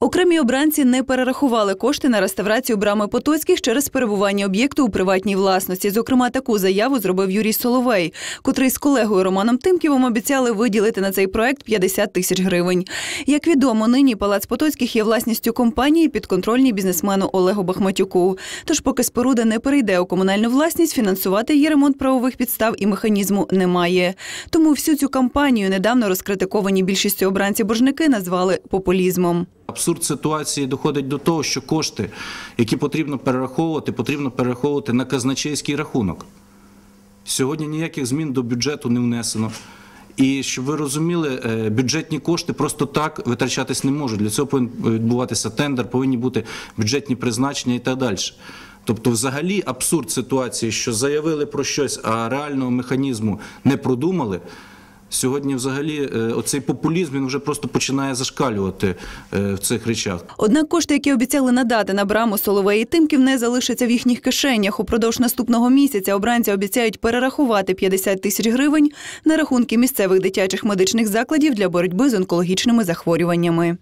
Окремі обранці не перерахували кошти на реставрацію брами Потоцьких через перебування об'єкту у приватній власності. Зокрема, таку заяву зробив Юрій Соловей, котрий з колегою Романом Тимківим обіцяли виділити на цей проект 50 тисяч гривень. Як відомо, нині палац Потоцьких є власністю компанії підконтрольній бізнесмену Олегу Бахматюку. Тож, поки споруда не перейде у комунальну власність, фінансувати її ремонт правових підстав і механізму немає. Тому всю цю кампанію недавно розкритиковані більшістю обранці боржники назвали популізмом. Абсурд ситуації доходить до того, що кошти, які потрібно перераховувати, потрібно перераховувати на казначейський рахунок. Сьогодні ніяких змін до бюджету не внесено. І щоб ви розуміли, е, бюджетні кошти просто так витрачатись не можуть. Для цього повинен відбуватися тендер, повинні бути бюджетні призначення і так далі. Тобто, взагалі, абсурд ситуації, що заявили про щось, а реального механізму не продумали. Сьогодні, взагалі, е, оцей популізм він вже просто починає зашкалювати е, в цих речах. Однак кошти, які обіцяли надати на браму Соловей і Тимків, не залишаться в їхніх кишенях. Упродовж наступного місяця обранці обіцяють перерахувати 50 тисяч гривень на рахунки місцевих дитячих медичних закладів для боротьби з онкологічними захворюваннями.